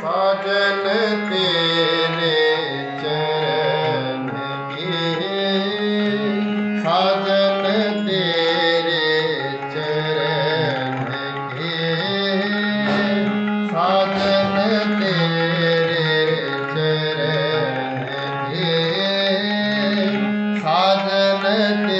साजन तेरे चरण के साजन तेरे चरण के साजन तेरे चरण के साजन तेरे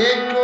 proyecto